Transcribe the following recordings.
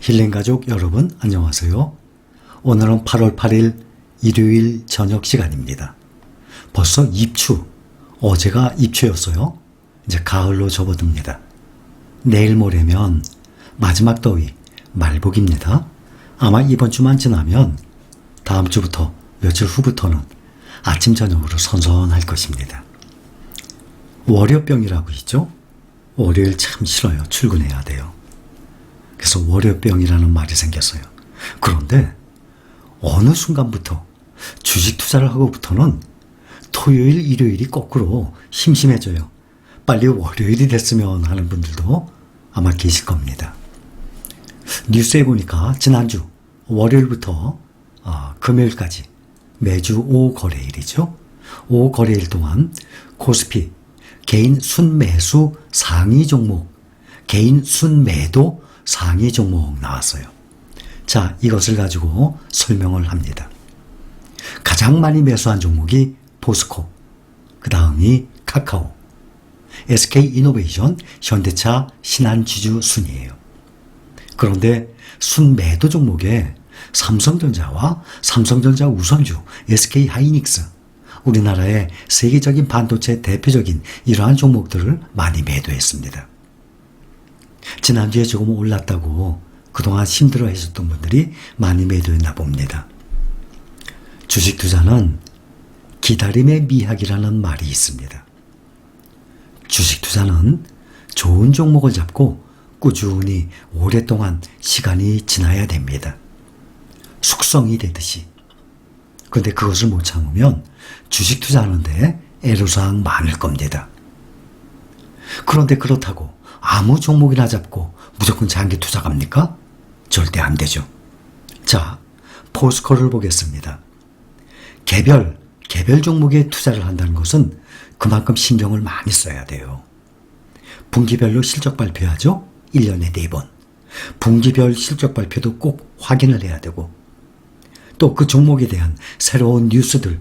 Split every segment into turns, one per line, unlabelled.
힐링 가족 여러분 안녕하세요. 오늘은 8월 8일 일요일 저녁 시간입니다. 벌써 입추, 어제가 입추였어요. 이제 가을로 접어듭니다. 내일 모레면 마지막 더위, 말복입니다. 아마 이번 주만 지나면 다음 주부터 며칠 후부터는 아침 저녁으로 선선할 것입니다. 월요병이라고 있죠? 월요일 참 싫어요. 출근해야 돼요. 그래서 월요병이라는 말이 생겼어요. 그런데 어느 순간부터 주식 투자를 하고부터는 토요일, 일요일이 거꾸로 심심해져요. 빨리 월요일이 됐으면 하는 분들도 아마 계실 겁니다. 뉴스에 보니까 지난주 월요일부터 어, 금요일까지 매주 5거래일이죠. 5거래일 동안 코스피 개인 순매수 상위 종목, 개인 순매도 상위 종목 나왔어요. 자, 이것을 가지고 설명을 합니다. 가장 많이 매수한 종목이 포스코, 그 다음이 카카오, SK 이노베이션, 현대차, 신한지주 순이에요. 그런데 순매도 종목에 삼성전자와 삼성전자 우선주, SK 하이닉스, 우리나라의 세계적인 반도체 대표적인 이러한 종목들을 많이 매도했습니다. 지난주에 조금 올랐다고 그동안 힘들어 하셨던 분들이 많이 매도했나 봅니다. 주식 투자는 기다림의 미학이라는 말이 있습니다. 주식 투자는 좋은 종목을 잡고 꾸준히 오랫동안 시간이 지나야 됩니다. 숙성이 되듯이. 그런데 그것을 못 참으면 주식 투자하는데 애로사항 많을 겁니다. 그런데 그렇다고 아무 종목이나 잡고 무조건 장기 투자 갑니까? 절대 안 되죠. 자, 포스코를 보겠습니다. 개별, 개별 종목에 투자를 한다는 것은 그만큼 신경을 많이 써야 돼요. 분기별로 실적 발표하죠? 1년에 4번. 분기별 실적 발표도 꼭 확인을 해야 되고, 또 그 종목에 대한 새로운 뉴스들,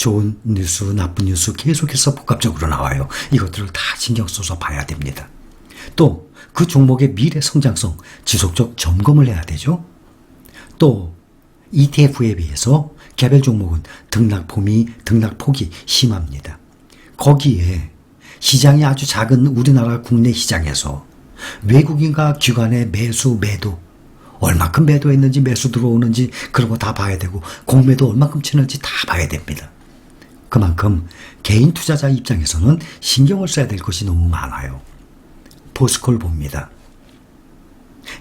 좋은 뉴스, 나쁜 뉴스 계속해서 복합적으로 나와요. 이것들을 다 신경 써서 봐야 됩니다. 또 그 종목의 미래 성장성 지속적 점검을 해야 되죠. 또 ETF에 비해서 개별 종목은 등락폭이 등락 폭이 심합니다. 거기에 시장이 아주 작은 우리나라 국내 시장에서 외국인과 기관의 매수 매도 얼마큼 매도했는지 매수 들어오는지 그런 거 다 봐야 되고 공매도 얼마큼 치는지 다 봐야 됩니다. 그만큼 개인 투자자 입장에서는 신경을 써야 될 것이 너무 많아요. 포스코를 봅니다.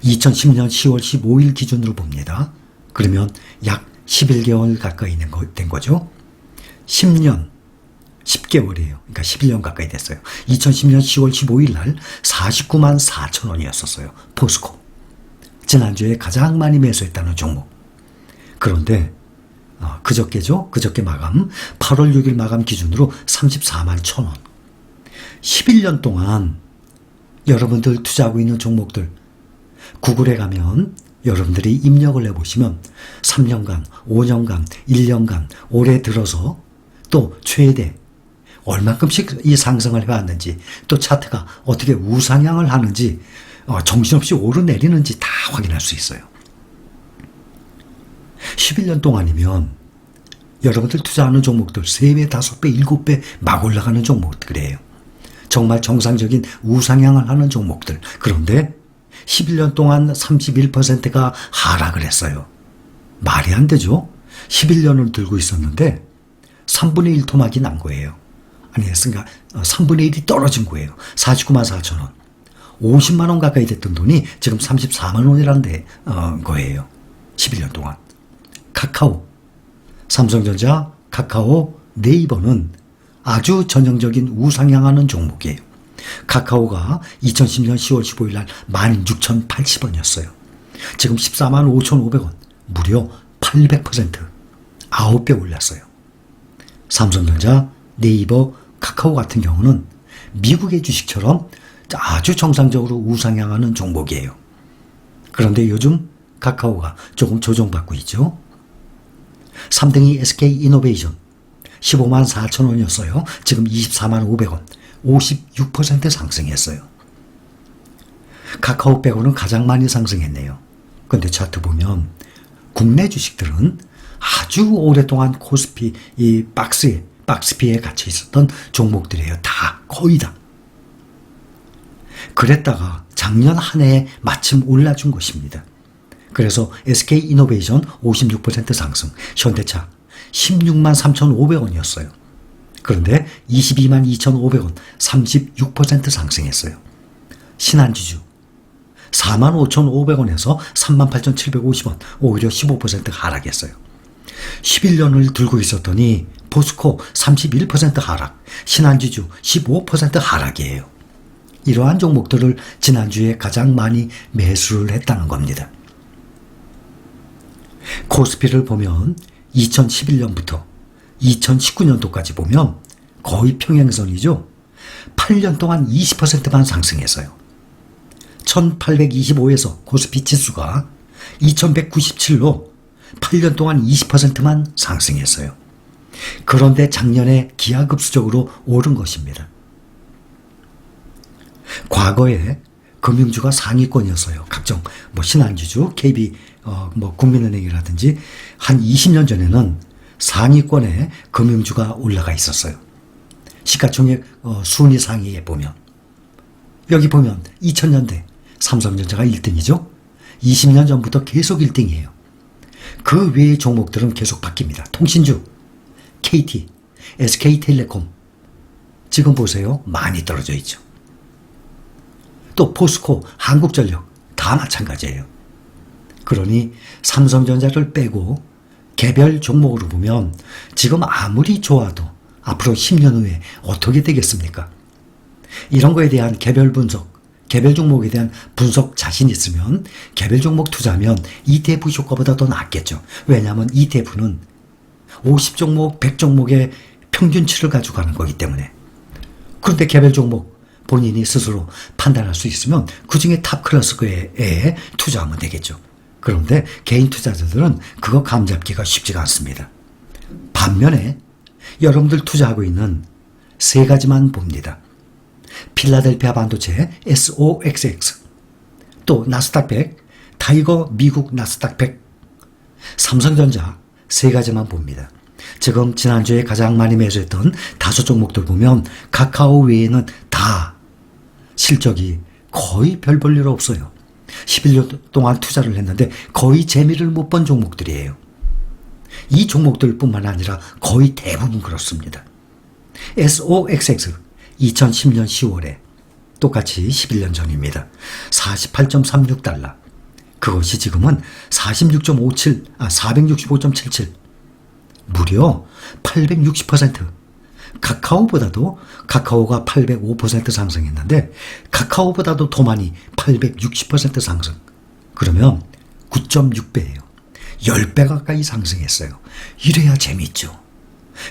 2010년 10월 15일 기준으로 봅니다. 그러면 약 11개월 가까이 된 거죠. 10년, 10개월이에요. 그러니까 11년 가까이 됐어요. 2010년 10월 15일 날 49만 4천 원이었었어요. 포스코. 지난주에 가장 많이 매수했다는 종목. 그런데 어, 그저께죠? 그저께 마감. 8월 6일 마감 기준으로 34만 천 원. 11년 동안 여러분들 투자하고 있는 종목들 구글에 가면 여러분들이 입력을 해보시면 3년간, 5년간, 1년간, 올해 들어서 또 최대 얼만큼씩 이 상승을 해왔는지 또 차트가 어떻게 우상향을 하는지 어, 정신없이 오르내리는지 다 확인할 수 있어요. 11년 동안이면 여러분들 투자하는 종목들 3배, 5배, 7배 막 올라가는 종목들이에요. 정말 정상적인 우상향을 하는 종목들. 그런데 11년 동안 31%가 하락을 했어요. 말이 안 되죠? 11년을 들고 있었는데 3분의 1 토막이 난 거예요. 아니, 그러니까 3분의 1이 떨어진 거예요. 49만 4천 원. 50만 원 가까이 됐던 돈이 지금 34만 원이라는 데, 어, 거예요. 11년 동안. 카카오, 삼성전자, 카카오, 네이버는 아주 전형적인 우상향하는 종목이에요. 카카오가 2010년 10월 15일 날 16,080원이었어요. 지금 14만 5,500원. 무려 800% 9배 올랐어요. 삼성전자, 네이버, 카카오 같은 경우는 미국의 주식처럼 아주 정상적으로 우상향하는 종목이에요. 그런데 요즘 카카오가 조금 조정받고 있죠. 3등이 SK 이노베이션 15만 4천 원이었어요. 지금 24만 500원. 56% 상승했어요. 카카오 빼고는 가장 많이 상승했네요. 근데 차트 보면 국내 주식들은 아주 오랫동안 코스피 이 박스에 박스피에 갇혀 있었던 종목들이에요. 다 거의 다. 그랬다가 작년 한 해에 마침 올라준 것입니다. 그래서 SK 이노베이션 56% 상승, 현대차 16만 3,500원이었어요. 그런데 22만 2,500원 36% 상승했어요. 신한지주 4만 5,500원에서 3만 8,750원 오히려 15% 하락했어요. 11년을 들고 있었더니 포스코 31% 하락, 신한지주 15% 하락이에요. 이러한 종목들을 지난주에 가장 많이 매수를 했다는 겁니다. 코스피를 보면 2011년부터 2019년도까지 보면 거의 평행선이죠. 8년 동안 20%만 상승했어요. 1825에서 코스피 지수가 2197로 8년 동안 20%만 상승했어요. 그런데 작년에 기하급수적으로 오른 것입니다. 과거에 금융주가 상위권이었어요. 각종 뭐 신한지주, KB 어, 뭐 국민은행이라든지 한 20년 전에는 상위권에 금융주가 올라가 있었어요. 시가총액 어, 순위 상위에 보면 여기 보면 2000년대 삼성전자가 1등이죠. 20년 전부터 계속 1등이에요. 그 외의 종목들은 계속 바뀝니다. 통신주, KT, SK텔레콤 지금 보세요. 많이 떨어져 있죠. 또 포스코, 한국전력 다 마찬가지예요. 그러니 삼성전자를 빼고 개별 종목으로 보면 지금 아무리 좋아도 앞으로 10년 후에 어떻게 되겠습니까? 이런 거에 대한 개별 분석, 개별 종목에 대한 분석 자신 있으면 개별 종목 투자하면 ETF 효과보다 더 낫겠죠. 왜냐하면 ETF는 50종목, 100종목의 평균치를 가지고 가는 거기 때문에. 그런데 개별 종목 본인이 스스로 판단할 수 있으면 그 중에 탑 클래스에 투자하면 되겠죠. 그런데 개인 투자자들은 그거 감잡기가 쉽지가 않습니다. 반면에 여러분들 투자하고 있는 세 가지만 봅니다. 필라델피아 반도체 SOXX, 또 나스닥 100, 타이거 미국 나스닥 100, 삼성전자 세 가지만 봅니다. 지금 지난주에 가장 많이 매수했던 다섯 종목들 보면 카카오 외에는 다 실적이 거의 별 볼 일 없어요. 11년 동안 투자를 했는데 거의 재미를 못 본 종목들이에요. 이 종목들뿐만 아니라 거의 대부분 그렇습니다. SOXX 2010년 10월에 똑같이 11년 전입니다. 48.36달러. 그것이 지금은 46.57, 아, 465.77. 무려 860%. 카카오보다도 카카오가 805% 상승했는데 카카오보다도 더 많이 860% 상승. 그러면 9.6배예요. 10배 가까이 상승했어요. 이래야 재밌죠.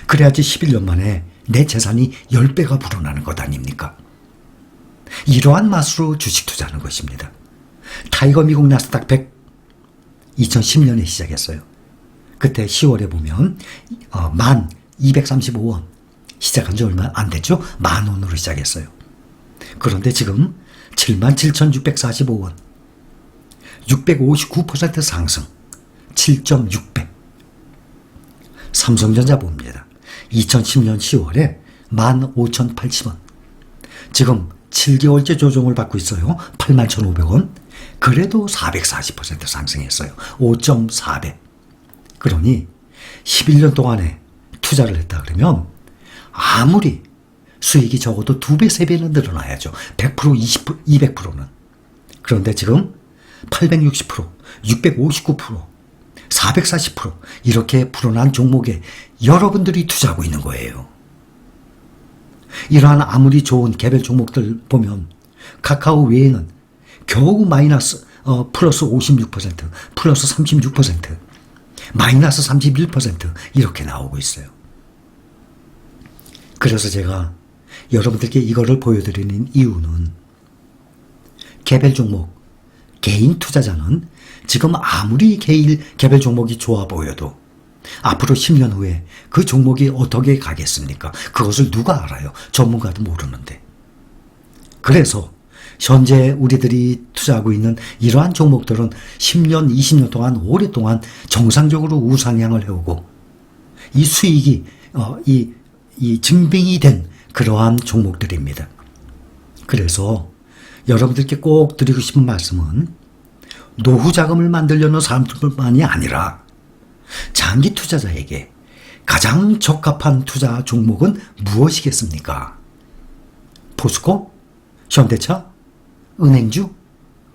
그래야지 11년 만에 내 재산이 10배가 불어나는 것 아닙니까? 이러한 맛으로 주식 투자하는 것입니다. 타이거 미국 나스닥 100 2010년에 시작했어요. 그때 10월에 보면 어, 만 235원 시작한 지 얼마 안 됐죠? 만 원으로 시작했어요. 그런데 지금 77,645원 659% 상승 7.6배 삼성전자 봅니다. 2010년 10월에 15,080원 지금 7개월째 조정을 받고 있어요. 81,500원 그래도 440% 상승했어요. 5.4배 그러니 11년 동안에 투자를 했다 그러면 아무리 수익이 적어도 두 배, 세 배는 늘어나야죠. 100%, 20%, 200%는. 그런데 지금 860%, 659%, 440% 이렇게 불어난 종목에 여러분들이 투자하고 있는 거예요. 이러한 아무리 좋은 개별 종목들 보면 카카오 외에는 겨우 마이너스 어, 플러스 56%, 플러스 36%, 마이너스 31% 이렇게 나오고 있어요. 그래서 제가 여러분들께 이거를 보여드리는 이유는 개별 종목, 개인 투자자는 지금 아무리 개인, 개별 종목이 좋아 보여도 앞으로 10년 후에 그 종목이 어떻게 가겠습니까? 그것을 누가 알아요? 전문가도 모르는데. 그래서 현재 우리들이 투자하고 있는 이러한 종목들은 10년, 20년 동안 오랫동안 정상적으로 우상향을 해오고 이 수익이 어, 이, 이 증빙이 된 그러한 종목들입니다. 그래서 여러분들께 꼭 드리고 싶은 말씀은 노후 자금을 만들려는 사람들뿐만이 아니라 장기 투자자에게 가장 적합한 투자 종목은 무엇이겠습니까? 포스코? 현대차? 은행주?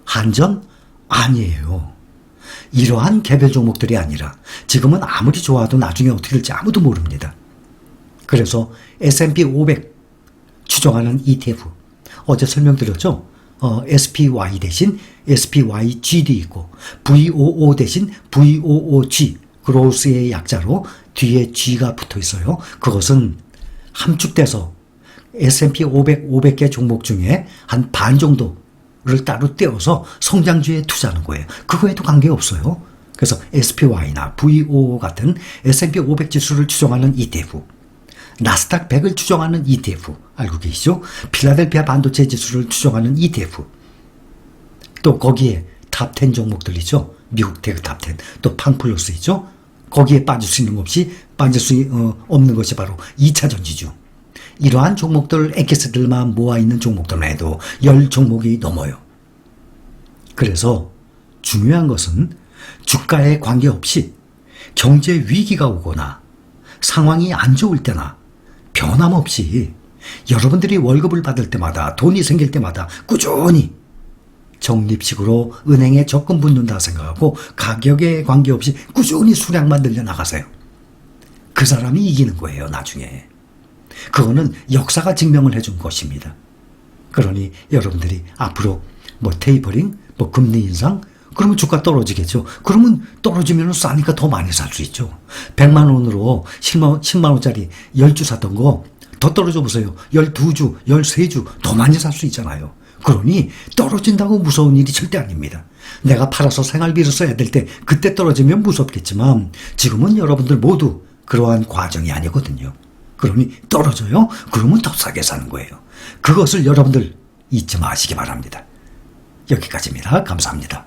한전? 아니에요. 이러한 개별 종목들이 아니라 지금은 아무리 좋아도 나중에 어떻게 될지 아무도 모릅니다. 그래서 S&P 500 추정하는 ETF 어제 설명드렸죠. 어, SPY 대신 SPYG도 있고 VOO 대신 VOOG 그로스의 약자로 뒤에 G가 붙어 있어요. 그것은 함축돼서 S&P 500 500개 종목 중에 한 반 정도를 따로 떼어서 성장주에 투자하는 거예요. 그거에도 관계 없어요. 그래서 SPY나 VOO 같은 S&P 500 지수를 추정하는 ETF 나스닥 100을 추정하는 ETF 알고 계시죠? 필라델피아 반도체 지수를 추정하는 ETF 또 거기에 탑10 종목들이죠. 미국 테크 탑 10, 또 팡플러스 있죠. 거기에 빠질 수 있는 것이 빠질 수 어, 없는 것이 바로 2차 전지주. 이러한 종목들 엑기스들만 모아 있는 종목들만 해도 열 종목이 넘어요. 그래서 중요한 것은 주가에 관계없이 경제 위기가 오거나 상황이 안 좋을 때나 변함없이 여러분들이 월급을 받을 때마다 돈이 생길 때마다 꾸준히 적립식으로 은행에 적금 붙는다 생각하고 가격에 관계없이 꾸준히 수량만 늘려 나가세요. 그 사람이 이기는 거예요, 나중에. 그거는 역사가 증명을 해준 것입니다. 그러니 여러분들이 앞으로 뭐 테이퍼링, 뭐 금리 인상, 그러면 주가 떨어지겠죠. 그러면 떨어지면 싸니까 더 많이 살 수 있죠. 100만 원으로 10만, 10만 원짜리 10주 샀던 거 더 떨어져 보세요. 12주, 13주 더 많이 살 수 있잖아요. 그러니 떨어진다고 무서운 일이 절대 아닙니다. 내가 팔아서 생활비를 써야 될 때 그때 떨어지면 무섭겠지만 지금은 여러분들 모두 그러한 과정이 아니거든요. 그러니 떨어져요? 그러면 더 싸게 사는 거예요. 그것을 여러분들 잊지 마시기 바랍니다. 여기까지입니다. 감사합니다.